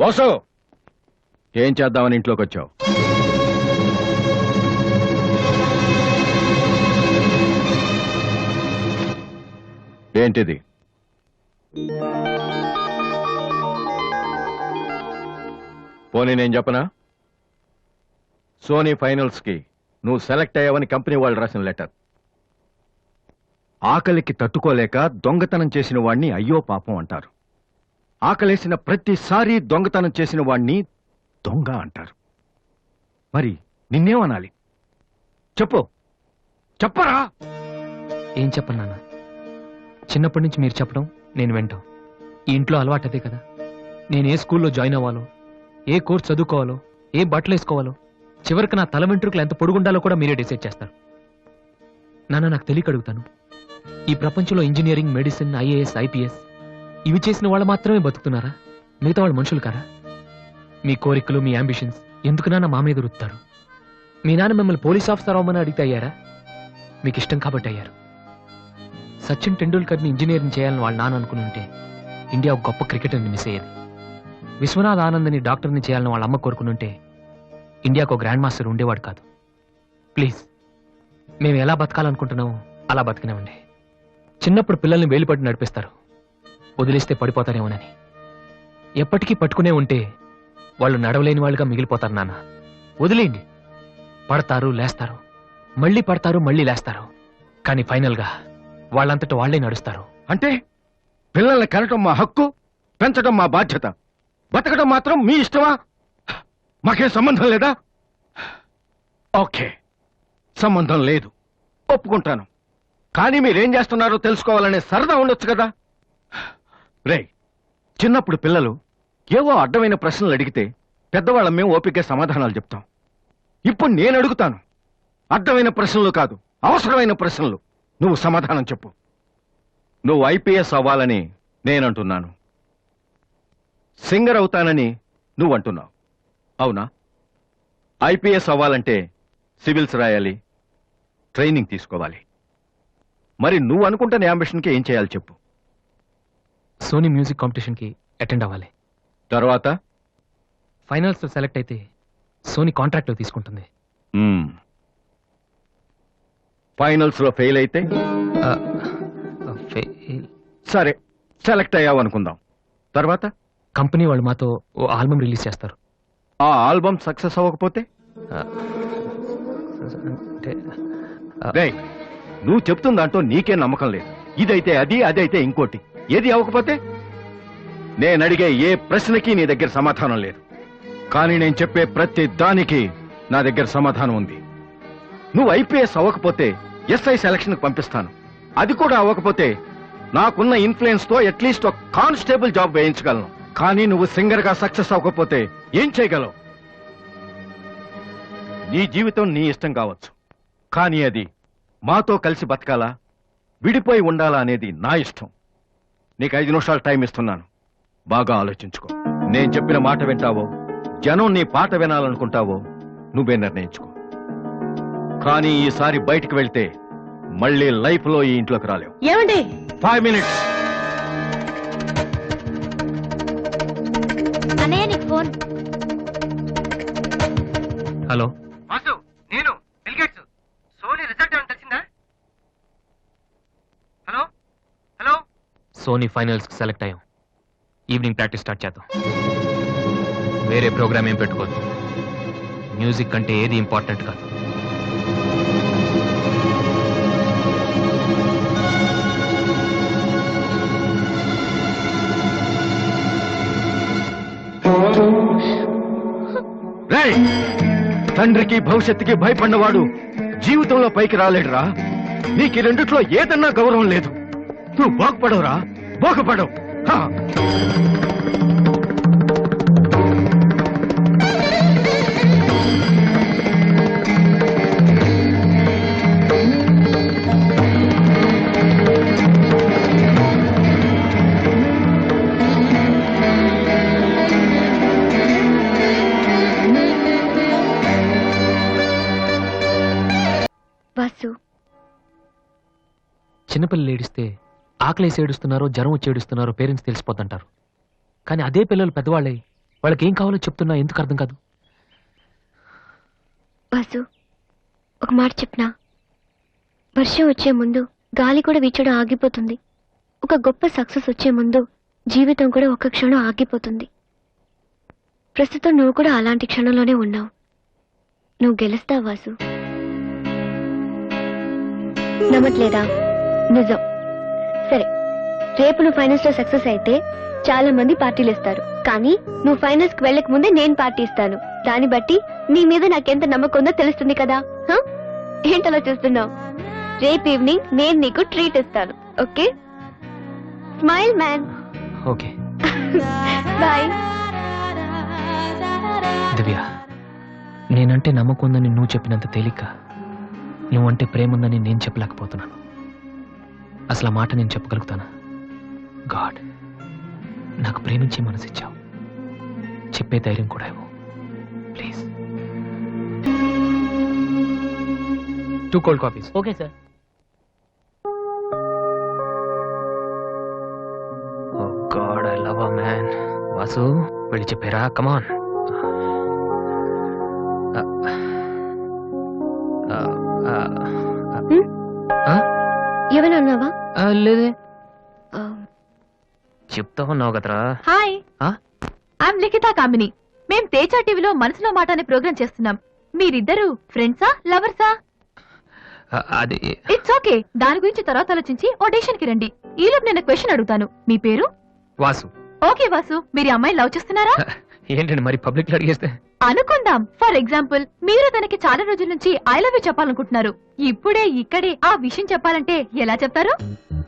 వాసు ఏం చేద్దామని ఇంట్లోకి వచ్చావు? ఏంటిది? పోనీ నేను చెప్పనా? సోనీ ఫైనల్స్కి నువ్వు సెలెక్ట్ అయ్యావని కంపెనీ వాళ్ళు రాసిన లెటర్. ఆకలికి తట్టుకోలేక దొంగతనం చేసిన వాణ్ణి అయ్యో పాపం అంటారు. ఆకలేసిన ప్రతిసారి దొంగతనం చేసిన వాణ్ణి దొంగ అంటారు. మరి నిన్నేమనాలి? చెప్పు. చెప్పరా? ఏం చెప్పను నాన్న? చిన్నప్పటి నుంచి మీరు చెప్పడం నేను వింటాం. ఈ ఇంట్లో అలవాటు అదే కదా. నేను ఏ స్కూల్లో జాయిన్ అవ్వాలో ఏ కోర్స్ చదువుకోవాలో ఏ బట్టలు వేసుకోవాలో చివరికి నా తల వెంట్రుకలు ఎంత పొడుగుండాలో కూడా మీరే డిసైడ్ చేస్తారు. నాన్న నాకు తెలియక అడుగుతాను. ఈ ప్రపంచంలో ఇంజనీరింగ్ మెడిసిన్ ఐఏఎస్ ఐపీఎస్ ఇవి చేసిన వాళ్ళు మాత్రమే బతుకుతున్నారా? మిగతా వాళ్ళు మనుషులు కారా? మీ కోరికలు మీ అంబిషన్స్ ఎందుకు నాన్న మా మీద రుత్తారు మీ నాన్న మిమ్మల్ని పోలీస్ ఆఫీసర్ అవ్వమని అడిగితే అయ్యారా? మీకు ఇష్టం కాబట్టి అయ్యారు. సచిన్ టెండూల్కర్ని ఇంజనీరింగ్ చేయాలని వాళ్ళ నాన్న అనుకుని ఉంటే ఇండియా ఒక గొప్ప క్రికెటర్ని మిస్ అయ్యేది. విశ్వనాథ్ ఆనంద్ని డాక్టర్ని చేయాలని వాళ్ళ అమ్మ కోరుకుని ఉంటే ఇండియాకు ఒక గ్రాండ్ మాస్టర్ ఉండేవాడు కాదు. ప్లీజ్ మేము ఎలా బతకాలనుకుంటున్నామో అలా బతికినామండి. చిన్నప్పుడు పిల్లల్ని వేలుపట్టి నడిపిస్తారు. వదిలేస్తే పడిపోతారేమోనని ఎప్పటికీ పట్టుకునే ఉంటే వాళ్ళు నడవలేని వాళ్ళుగా మిగిలిపోతారు నాన్న. వదిలేయండి. పడతారు లేస్తారు. మళ్ళీ పడతారు మళ్ళీ లేస్తారు. కానీ ఫైనల్గా వాళ్ళంతట వాళ్ళే నడుస్తారు. అంటే పిల్లల్ని కనటం మా హక్కు పెంచడం మా బాధ్యత. బతకడం మాత్రం మీ ఇష్టమా? మాకేం సంబంధం లేదా? ఓకే. సంబంధం లేదు. ఒప్పుకుంటాను. కానీ మీరేం చేస్తున్నారో తెలుసుకోవాలనే సరదా ఉండొచ్చు కదా? రే చిన్నప్పుడు పిల్లలు ఏవో అడ్డమైన ప్రశ్నలు అడిగితే పెద్దవాళ్ళం మేము ఓపిక సమాధానాలు చెప్తాం. ఇప్పుడు నేను అడుగుతాను. అడ్డమైన ప్రశ్నలు కాదు అవసరమైన ప్రశ్నలు. నువ్వు సమాధానం చెప్పు. నువ్వు ఐపీఎస్ అవ్వాలని నేనంటున్నాను. సింగర్ అవుతానని నువ్వు అంటున్నావు అవునా? ఐపీఎస్ అవ్వాలంటే సివిల్స్ రాయాలి ట్రైనింగ్ తీసుకోవాలి. మరి నువ్వు అనుకుంటున్న అంబిషన్కి ఏం చేయాలి చెప్పు. సోనీ మ్యూజిక్ కాంపిటీషన్కి అటెండ్ అవ్వాలి. తర్వాత? ఫైనల్స్లో సెలెక్ట్ అయితే సోనీ కాంట్రాక్ట్ తీసుకుంటుంది. ఫైనల్స్లో ఫెయిల్ అయితే? ఫెయిల్. సరే సెలెక్ట్ అయ్యావు అనుకుందాం. తర్వాత? కంపెనీ వాళ్ళు మాతో ఓ ఆల్బమ్ రిలీజ్ చేస్తారు. ఆ ఆల్బమ్ సక్సెస్ అవ్వకపోతే? అంటే నువ్వు చెప్తున్న దాంట్లో నీకే నమ్మకం లేదు. ఇదైతే అది అదైతే ఇంకోటి. ఏది అవ్వకపోతే నేను అడిగే ఏ ప్రశ్నకి నీ దగ్గర సమాధానం లేదు. కానీ నేను చెప్పే ప్రతి దానికి నా దగ్గర సమాధానం ఉంది. నువ్వు ఐపీఎస్ అవ్వకపోతే ఎస్ఐ సెలక్షన్ పంపిస్తాను. అది కూడా అవ్వకపోతే నాకున్న ఇన్ఫ్లుయెన్స్తో అట్లీస్ట్ ఒక కానిస్టేబుల్ జాబ్ వేయించగలను. కానీ నువ్వు సింగర్గా సక్సెస్ అవ్వకపోతే ఏం చేయగలవు? నీ జీవితం నీ ఇష్టం కావచ్చు. కానీ అది మాతో కలిసి బతకాలా? విడిపోయి ఉండాలా అనేది నా ఇష్టం. నీకు ఐదు నిమిషాలు టైం ఇస్తున్నాను. బాగా ఆలోచించుకో. నేను చెప్పిన మాట వింటావో జనం నీ పాట వినాలనుకుంటావో నువ్వే నిర్ణయించుకో. కానీ ఈసారి బయటికి వెళ్తే మళ్ళీ లైఫ్లో ఈ ఇంట్లోకి రాలేవు. ఏమండి? ఫైవ్ మినిట్స్ అన్నయ్య నీకు ఫోన్. హలో. సోనీ ఫైనల్స్కి సెలెక్ట్ అయ్యాం. ఈవినింగ్ ప్రాక్టీస్ స్టార్ట్ చేద్దాం. వేరే ప్రోగ్రామ్ ఏం పెట్టుకోద్దు. మ్యూజిక్ కంటే ఏది ఇంపార్టెంట్ కాదు. తండ్రికి భవిష్యత్తుకి భయపడినవాడు జీవితంలో పైకి రాలేడురా. నీకు రెండిట్లో ఏదన్నా గౌరవం లేదు. నువ్వు బాగుపడవురా. వాసు. చిన్నపిల్లలు ఏడిస్తే ఆకలేసి ఏడుస్తున్నారో జ్వరం వచ్చి ఏడుస్తున్నారో పేరెంట్స్ తెలిసిపోతుంటారు. కానీ అదే పిల్లలు పెద్దవాళ్ళై వాళ్ళకి ఏం కావాలో చెప్తున్నా ఎందుకు అర్థం కాదు? వాసు ఒక మాట చెప్పనా? వర్షం వచ్చే ముందు గాలి కూడా వీచడం ఆగిపోతుంది. ఒక గొప్ప సక్సెస్ వచ్చే ముందు జీవితం కూడా ఒక క్షణం ఆగిపోతుంది. ప్రస్తుతం నువ్వు కూడా అలాంటి క్షణంలోనే ఉన్నావు. నువ్వు గెలుస్తావు వాసు నమ్మట్లేదా? నిజం. సరే రేపు నువ్వు ఫైనల్స్లో సక్సెస్ అయితే చాలా మంది పార్టీలు ఇస్తారు. కానీ నువ్వు ఫైనల్స్కి వెళ్ళక ముందే నేను పార్టీ ఇస్తాను. దాన్ని బట్టి నీ మీద నాకెంత నమ్మకం ఉందో తెలుస్తుంది కదా? ఏంటలా చూస్తున్నావు? రేపు ఈవినింగ్ నేను నీకు ట్రీట్ ఇస్తాను okay? Smile man okay. Bye. Divya నేనంటే నమ్మకం ఉందని నువ్వు చెప్పినంత తేలిక. నువ్వంటే ప్రేమ ఉందని నేను చెప్పలేకపోతున్నాను. అసలు ఆ మాట నేను చెప్పగలుగుతానా? గాడ్ నాకు ప్రేమించి మనసిచ్చావు చెప్పే ధైర్యం కూడా ఇవ్వు. Please. Two cold coffees. Okay sir. God I love man. Vasu వెళ్ళి చెప్పారా? కమాన్ ఏమైనా అన్నావా? లేదే. ఆ, చెప్తా ఉన్నావు కదరా. హాయ్. ఆ? ఐఎమ్ లిఖిత కామిని మేం తేజ టీవీలో మనసులో మాట అనే ప్రోగ్రామ్ చేస్తున్నాం. మీరిద్దరు ఫ్రెండ్సా లవర్సా? ఆ, అది ఇట్స్ ఓకే దాని గురించి తర్వాత ఆలోచించి ఆడిషన్కి రండి. ఈలోపు నేను క్వశ్చన్ అడుగుతాను. మీ పేరు? వాసు. ఓకే వాసు. మీరు ఈ అమ్మాయి లవ్ చేస్తున్నారా? ఏంటండి మరి పబ్లిక్లో అడిగేస్తే? అనుకుందాం. ఫర్ ఎగ్జాంపుల్ మీరు తనకి చాలా రోజుల నుంచి ఐ లవ్ యూ చెప్పాలనుకుంటున్నారు. ఇప్పుడే ఇక్కడే ఆ విషయం చెప్పాలంటే ఎలా చెప్తారు?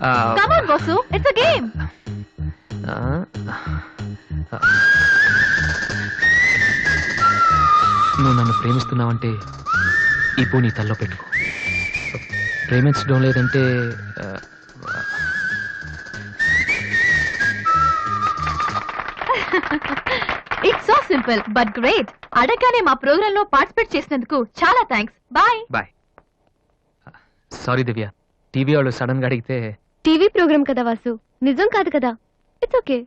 ఆ, come on Vasu it's a game ఆ, నువ్వు నన్ను ప్రేమిస్తున్నావంటే ఈ పూ నీ తల్లో పెట్టుకో. ప్రేమించడం లేదంటే ఆ, it's so simple but great అడగానే మా ప్రోగ్రామ్లో పార్టిసిపేట్ చేసినందుకు చాలా thanks bye. Bye. Sorry Divya TV వాళ్ళు సడన్గా అడిగితే టీవీ ప్రోగ్రామ్ కదా వాసు నిజం కాదు కదా? It's okay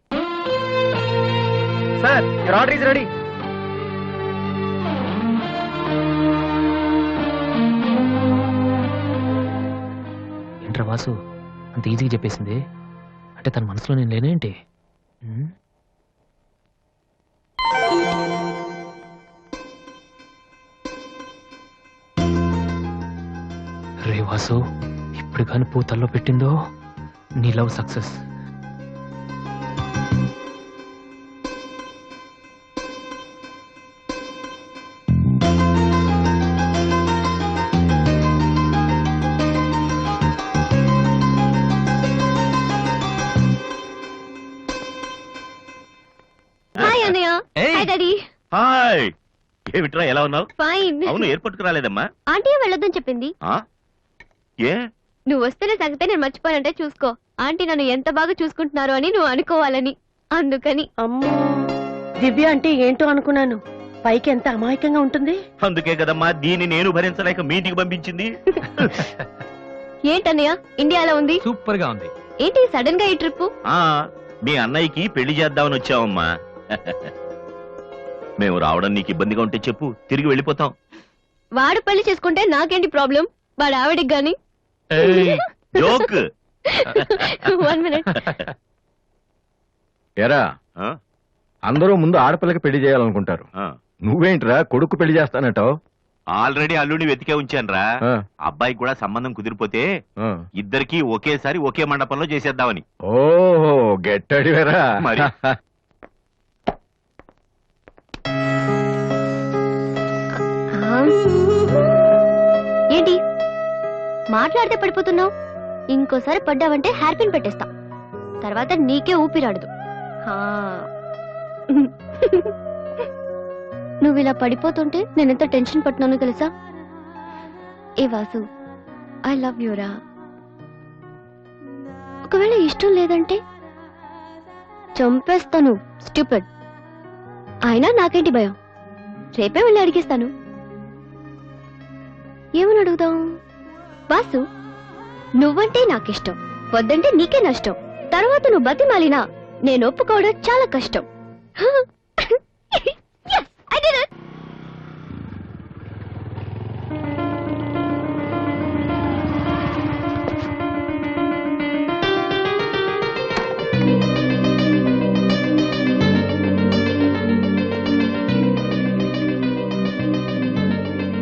sir your order is ready ఏంట్రా వాసు అంత ఈజీగా చెప్పేసింది? అంటే తన మనసులో నేను లేనేంటి? రే వాసు ఇప్పుడు కానీ పూతల్లో పెట్టిందో? నీ లవ్ సక్సెస్. హాయ్ ఏమిట్రా ఎలా ఉన్నావు? ఫైన్. అవును ఎయిర్పోర్ట్కు రాలేదమ్మా. ఆంటీ వెళ్ళొద్దని చెప్పింది. ఆ? ఏ? నువ్వు వస్తున్న సంగతే నేను మర్చిపోయానంటే చూసుకో. ఆంటీ నన్ను ఎంత బాగా చూసుకుంటున్నారో అని నువ్వు అనుకోవాలని. అందుకని. అమ్మో. దివ్య అంటే ఏంటో అనుకున్నాను. పైకి ఎంత అమాయకంగా ఉంటుంది? అందుకే కదమ్మా దీన్ని నేను భరించలేక మీ ఇంటికి పంపించింది. ఏంటన్నయ్య ఇండియాలో ఉంది? సూపర్గా ఉంది. ఏంటి సడన్గా ఈ ట్రిప్ ఆ మీ అన్నయ్యకి పెళ్ళి చేద్దామని వచ్చావమ్మా. మేము రావడం నీకు ఇబ్బందిగా ఉంటే చెప్పు తిరిగి వెళ్ళిపోతాం. వాడు పెళ్ళి చేసుకుంటే నాకేంటి ప్రాబ్లం? వాడు ఆవిడికి గాని? జోక్. వన్ మినిట్ ఎరా ఆ? అందరూ ముందు ఆడపిల్లకి పెళ్ళి చేయాలనుకుంటారు. ఆ. నువ్వేంట్రా కొడుకు పెళ్ళి చేస్తానటావు? ఆల్రెడీ అల్లుని వెతికే ఉంచానురా. అబ్బాయికి కూడా సంబంధం కుదిరిపోతే ఇద్దరికి ఒకేసారి ఒకే మండపంలో చేసేద్దామని. ఓహో గెట్టడివేరా. మరి. మాట్లాడితే పడిపోతున్నావు? ఇంకోసారి పడ్డావంటే హెయిర్ పిన్ పెట్టేస్తా. తర్వాత నీకే ఊపిరాడదు. నువ్వు ఇలా పడిపోతుంటే నేనెంత టెన్షన్ పట్టినానో తెలుసా? ఏ వాసు ఐ లవ్ యూరా ఒకవేళ ఇష్టం లేదంటే చంపేస్తాను స్టూపిడ్ అయినా నాకేంటి భయం? రేపే వెళ్ళి అడిగేస్తాను. ఏమని అడుగుదాం? బాసు నువ్వంటే నాకిష్టం వద్దంటే నీకే నష్టం. తర్వాత నువ్వు బతిమాలినా నేను ఒప్పుకోవడం చాలా కష్టం.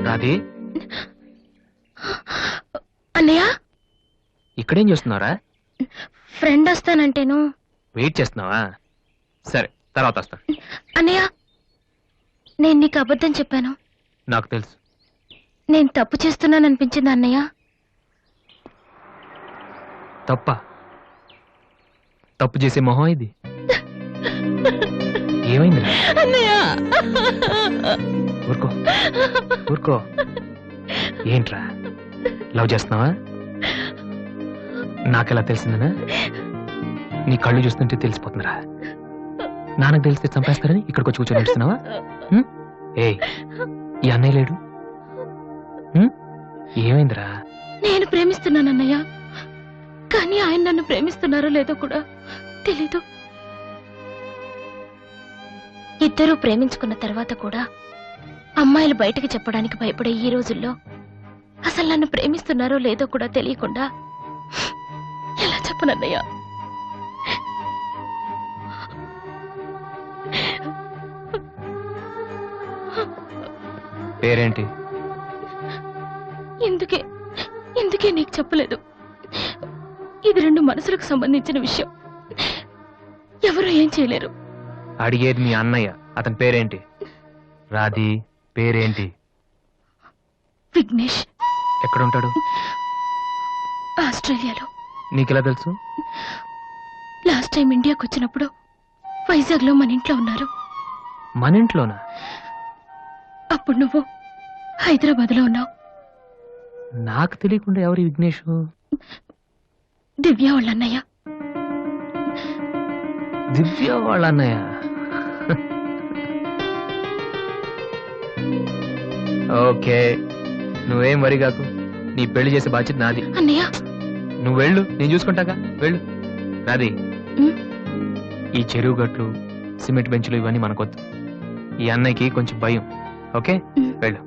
రాధే ఇక్కడేం చేస్తున్నావురా ఫ్రెండ్ వస్తానంటేను. వెయిట్ చేస్తున్నావా? సరే తర్వాత వస్తా. అన్నయ్య నేను నీకు అబద్ధం చెప్పాను. నాకు తెలుసు. నేను తప్పు చేస్తున్నాను అనిపించింది అన్నయ్య. తప్ప. తప్పు చేసే మొహం ఇది. అన్నయ్య. ఊరుకో. ఊరుకో. ఏంట్రా? లవ్ చేస్తున్నావా? నాకెలా తెలిసిందనా నీ కళ్ళు చూస్తుంటే తెలిసిపోతుందిరా. నాన్నకు తెలిస్తే చంపేస్తారని ఇక్కడికి వచ్చి కూర్చొని నడుస్తున్నావా ఏ ఈ అన్నయ్య లేడు. ఏమైందిరా? నేను ప్రేమిస్తున్నాను అన్నయ్య. కానీ ఆయన నన్ను ప్రేమిస్తున్నారో లేదో కూడా తెలీదు. ఇద్దరూ ప్రేమించుకున్న తర్వాత కూడా అమ్మాయిలు బయటకు చెప్పడానికి భయపడే ఈ రోజుల్లో అసలు నన్ను ప్రేమిస్తున్నారో లేదో కూడా తెలియకుండా చెప్పనన్నయ్య పేరేంటి? ఎందుకే ఎందుకే నీకు చెప్పలేదు. ఇది రెండు మనసులకు సంబంధించిన విషయం. ఎవరు ఏం చేయలేరు. అడిగేది మీ అన్నయ్య. అతని పేరేంటి? రాధి పేరేంటి? విఘ్నేష్. ఎక్కడుంటాడు? ఆస్ట్రేలియాలో. నీకెలా తెలుసు? లాస్ట్ టైం ఇండియాకి వచ్చినప్పుడు వైజాగ్లో మన ఇంట్లో ఉన్నారు. మన ఇంట్లోనా? అప్పుడు నువ్వు హైదరాబాద్లో ఉన్నావు. నాకు తెలియకుండా ఎవరి విఘ్నేష్? దివ్య వాళ్ళ అన్నయ్య దివ్య వాళ్ళ అన్నయ్య ఓకే. నువ్వేం వరి కాకు నీ పెళ్ళి చేసే బాధ్యత నాది. అన్నయ్య నువ్వు వెళ్ళు నేను చూసుకుంటాగా? వెళ్ళు. నాది. ఈ చెరువు గట్లు సిమెంట్ బెంచ్లు ఇవన్నీ మనకొద్దు. ఈ అన్నయ్యకి కొంచెం భయం. ఓకే. వెళ్ళు.